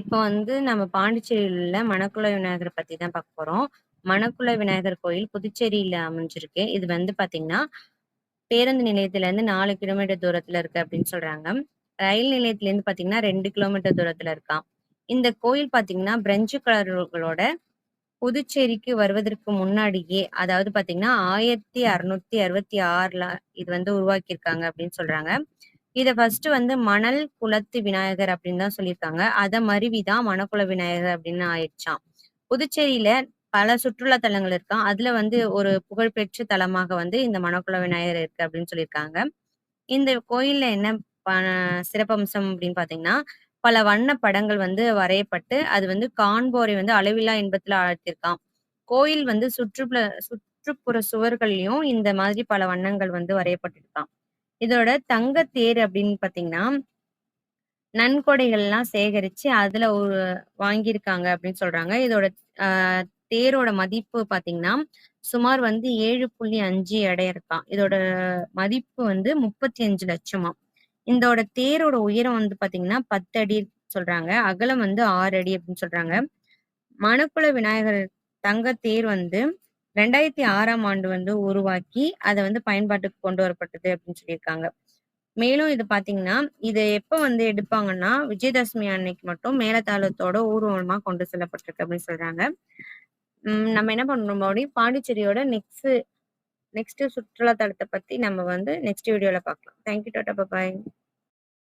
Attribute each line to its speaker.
Speaker 1: இப்போ வந்து நம்ம பாண்டிச்சேரியில் உள்ள மணக்குள விநாயகர பத்தி தான் பார்க்க போறோம். மணக்குள விநாயகர் கோயில் புதுச்சேரியில அமைஞ்சிருக்கு. இது வந்து பாத்தீங்கன்னா பேருந்து நிலையத்துல இருந்து நாலு கிலோமீட்டர் தூரத்துல இருக்கு அப்படின்னு சொல்றாங்க. ரயில் நிலையத்திலேருந்து பார்த்தீங்கன்னா 2 கிலோமீட்டர் தூரத்துல இருக்காம். இந்த கோயில் பாத்தீங்கன்னா பிரெஞ்சு கலர்களோட புதுச்சேரிக்கு வருவதற்கு முன்னாடியே, அதாவது பாத்தீங்கன்னா ஆயிரத்தி அறுநூத்தி அறுபத்தி ஆறுல இது வந்து உருவாக்கியிருக்காங்க அப்படின்னு சொல்றாங்க. இத ஃபர்ஸ்ட் வந்து மணல் குளத்து விநாயகர் அப்படின்னு தான் சொல்லியிருக்காங்க. அத மருவிதான் மணக்குல மணக்குள விநாயகர் அப்படின்னு ஆயிடுச்சாம். புதுச்சேரியில பல சுற்றுலா தலங்கள் இருக்கான் அதுல வந்து ஒரு புகழ்பெற்ற தலமாக வந்து இந்த மணக்குள விநாயகர் இருக்கு அப்படின்னு சொல்லியிருக்காங்க. இந்த கோயில்ல என்ன சிறப்பம்சம் அப்படின்னு பாத்தீங்கன்னா பல வண்ண படங்கள் வந்து வரையப்பட்டு, அது வந்து காண்போரை வந்து அளவில்லா இன்பத்துல ஆழ்த்திருக்கான் கோயில் வந்து சுற்றுப்புற சுற்றுப்புற சுவர்கள்லயும் இந்த மாதிரி பல வண்ணங்கள் வந்து வரையப்பட்டிருக்கான் இதோட தங்க தேர் அப்படின்னு பாத்தீங்கன்னா நன்கொடைகள் எல்லாம் சேகரிச்சு அதுல ஒரு வாங்கியிருக்காங்க அப்படின்னு சொல்றாங்க. இதோட ஆஹ் தேரோட மதிப்பு பாத்தீங்கன்னா சுமார் வந்து 7.5 எடை இருக்காம். இதோட மதிப்பு வந்து 35,00,000மாம். இதோட தேரோட உயரம் வந்து பாத்தீங்கன்னா பத்து அடி சொல்றாங்க. அகலம் வந்து ஆறு அடி அப்படின்னு சொல்றாங்க. மணக்குள விநாயகர் தங்க தேர் வந்து 2006ஆம் ஆண்டு வந்து உருவாக்கி, அதை வந்து பயன்பாட்டுக்கு கொண்டு வரப்பட்டது அப்படின்னு சொல்லியிருக்காங்க. மேலும் இது பாத்தீங்கன்னா இது எப்ப வந்து எடுப்பாங்கன்னா, விஜயதசமி அன்னைக்கு மட்டும் மேலதாளத்தோட ஊர்வலமா கொண்டு செல்லப்பட்டிருக்கு அப்படின்னு சொல்றாங்க. நம்ம என்ன பண்றோம் மறுபடியும் பாண்டிச்சேரியோட நெக்ஸ்ட் நெக்ஸ்ட் சுற்றுலா தளத்தை பத்தி நம்ம வந்து நெக்ஸ்ட் வீடியோல பார்க்கலாம். Thank you. பாய்.